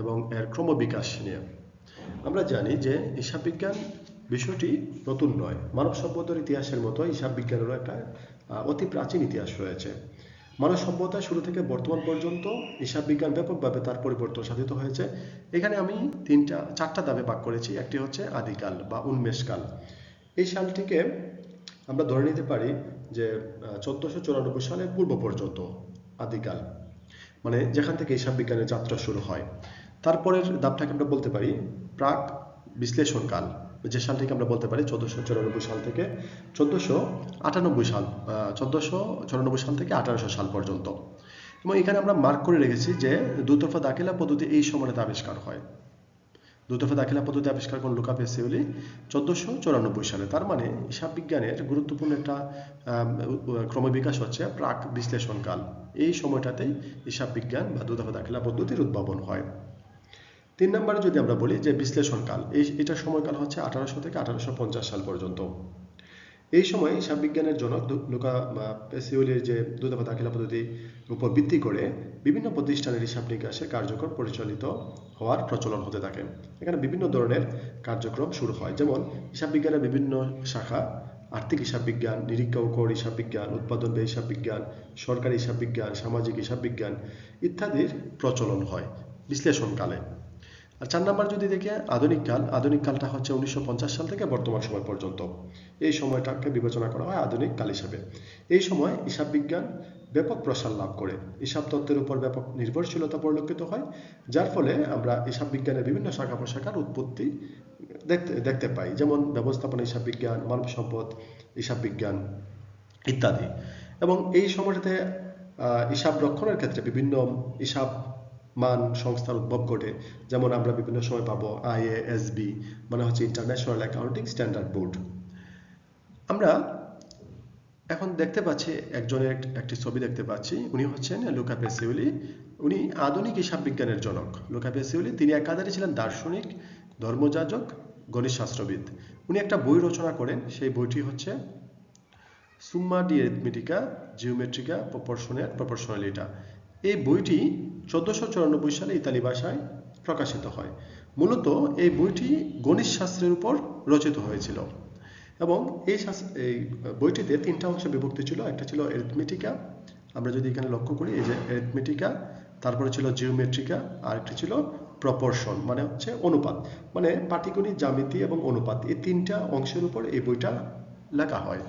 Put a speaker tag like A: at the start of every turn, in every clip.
A: এবং এর ক্রমবিকাশ নিয়ে। আমরা জানি যে হিসাব বিজ্ঞান বিষয়টি নতুন নয়। মানব সভ্যতার ইতিহাসের মতো হিসাব বিজ্ঞানেরও একটা অতি প্রাচীন ইতিহাস রয়েছে। মানব সভ্যতা শুরু থেকে বর্তমান পর্যন্ত হিসাব বিজ্ঞান ব্যাপকভাবে তার পরিবর্তন সাধিত হয়েছে। এখানে আমি তিনটা, চারটা দামে ভাগ করেছি। একটি হচ্ছে আদিকাল বা উন্মেষকাল। এই সালটিকে আমরা ধরে নিতে পারি যে চোদ্দশো চুরানব্বই সালের পূর্ব পর্যন্ত আদিকাল মানে যেখান থেকে হিসাব বিজ্ঞানের যাত্রা শুরু হয়। তারপরের ধাপটাকে আমরা বলতে পারি? প্রাক বিশ্লেষণকাল যে সালটিকে আমরা বলতে পারি, চোদ্দশো চুরানব্বই সাল থেকে চোদ্দশো আটানব্বই সাল চোদ্দশো চুরানব্বই সাল থেকে আঠারোশো সাল পর্যন্ত। এবং এখানে আমরা মার্ক করে রেখেছি যে দুতরফা দাখিলা পদ্ধতি এই সময়টাতে আবিষ্কার হয়। দুতরফা দাখিলা পদ্ধতি আবিষ্কার করেন লুকা পেসিওলি চোদ্দশো চুরানব্বই সালে। তার মানে হিসাব বিজ্ঞানের গুরুত্বপূর্ণ একটা ক্রমবিকাশ হচ্ছে প্রাক বিশ্লেষণকাল এই সময়টাতেই হিসাব বিজ্ঞান বা দুতরফা দাখিলা পদ্ধতির উদ্ভাবন হয়। তিন নম্বরে যদি আমরা বলি যে বিশ্লেষণকাল, এই এটার সময়কাল হচ্ছে আঠারোশো থেকে আঠারোশো পঞ্চাশ সাল পর্যন্ত। এই সময় হিসাব বিজ্ঞানের জনক লুকা পেসিওলির যে দুদফা দাখিলা পদ্ধতির উপর ভিত্তি করে বিভিন্ন প্রতিষ্ঠানের হিসাব নিকাশে কার্যক্রম পরিচালিত হওয়ার প্রচলন হতে থাকে। এখানে বিভিন্ন ধরনের কার্যক্রম শুরু হয়। যেমন হিসাব বিজ্ঞানের বিভিন্ন শাখা, আর্থিক হিসাব বিজ্ঞান নিরীক্ষা ও কর হিসাব বিজ্ঞান উৎপাদন ব্যয় হিসাব বিজ্ঞান সরকারি হিসাব বিজ্ঞান সামাজিক হিসাব বিজ্ঞান ইত্যাদির প্রচলন হয় বিশ্লেষণকালে। আর চার নাম্বার যদি দেখি, আধুনিক কাল, আধুনিক কালটা হচ্ছে উনিশশো পঞ্চাশ সাল থেকে বর্তমান সময় পর্যন্ত। এই সময়টাকে বিবেচনা করা হয় আধুনিক কাল হিসাবে। এই সময় হিসাব বিজ্ঞান ব্যাপক প্রসার লাভ করে। হিসাব তত্ত্বের উপর ব্যাপক নির্ভরশীলতা পরিলক্ষিত হয়, যার ফলে আমরা হিসাব বিজ্ঞানের বিভিন্ন শাখা প্রশাখার উৎপত্তি দেখতে দেখতে পাই। যেমন ব্যবস্থাপনা হিসাব বিজ্ঞান, মানব সম্পদ, হিসাব বিজ্ঞান ইত্যাদি। এবং এই সময়টাতে হিসাব রক্ষণের ক্ষেত্রে বিভিন্ন হিসাব মান সংস্থার উদ্ভব ঘটে। যেমন আমরা বিভিন্ন সময় পাবো আইএএসবি মানে হচ্ছে ইন্টারন্যাশনাল অ্যাকাউন্টিং স্ট্যান্ডার্ড বোর্ড আমরা এখন দেখতে পাচ্ছি একজনের একটি ছবি দেখতে পাচ্ছি। উনি হচ্ছেন লুকা পেসিউলি। উনি আধুনিক হিসাব বিজ্ঞানের জনক। লুকা পেসিউলি, তিনি একাধারে ছিলেন দার্শনিক, ধর্মযাজক, গণিত শাস্ত্রবিদ। উনি একটা বই রচনা করেন। সেই বইটি হচ্ছে সুম্মা ডি এরিথমেটিকা জিওমেট্রিকা প্রপরশনের প্রপরশনালিটা এই বইটি চোদ্দশো চুরানব্বই সালে ইতালি ভাষায় প্রকাশিত হয়। মূলত এই বইটি গণিত শাস্ত্রের উপর রচিত হয়েছিল এবং এই এই বইটিতে তিনটা অংশে বিভক্ত ছিল। একটা ছিল এরিথমেটিকা আমরা যদি এখানে লক্ষ্য করি, এই যে এরিথমেটিকা তারপরে ছিল জিওমেট্রিকা আর একটি ছিল প্রপরশন মানে হচ্ছে অনুপাত মানে পাটিগণিত, জ্যামিতি এবং অনুপাত। এই তিনটা অংশের উপর এই বইটা লেখা হয়।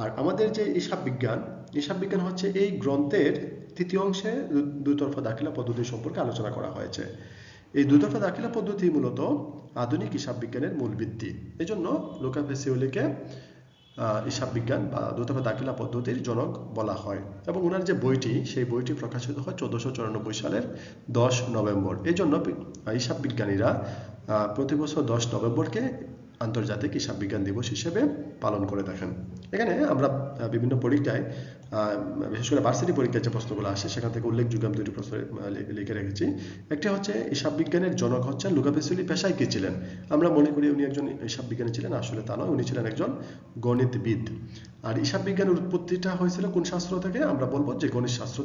A: আর আমাদের যে হিসাব বিজ্ঞান হিসাব বিজ্ঞান হচ্ছে এই গ্রন্থের তৃতীয় অংশে দুতরফা দাখিলা পদ্ধতি সম্পর্কে আলোচনা করা হয়েছে। এই দুতরফা দাখিলা পদ্ধতি মূলত আধুনিক হিসাব বিজ্ঞানের মূল ভিত্তি। এই জন্য লোকা পেসিওলিকে আহ, হিসাব বিজ্ঞান বা দুতরফা দাখিলা পদ্ধতির জনক বলা হয় এবং ওনার যে বইটি সেই বইটি প্রকাশিত হয় চোদ্দশো চুরানব্বই সালের দশ নভেম্বর। এই জন্য হিসাব বিজ্ঞানীরা প্রতি বছর দশ নভেম্বরকে আন্তর্জাতিক হিসাব বিজ্ঞান দিবস হিসেবে পালন করে থাকেন এখানে আমরা বিভিন্ন পরীক্ষায় বিশেষ করে ভার্সিটি পরীক্ষার যে প্রশ্নগুলো আসে, সেখান থেকে উল্লেখযোগ্য আমি দুটি প্রশ্ন লিখে রেখেছি। একটি হচ্ছে, হিসাব বিজ্ঞানের জনক হচ্ছেন লুকাপেসুলি পেশায় কি ছিলেন? আমরা মনে করি উনি একজন হিসাব বিজ্ঞানী ছিলেন, আসলে তা নয়, উনি ছিলেন একজন গণিতবিদ। আর হিসাব বিজ্ঞানের উৎপত্তিটা হয়েছিল কোন শাস্ত্র থেকে? আমরা বলব যে গণিত শাস্ত্র থেকে।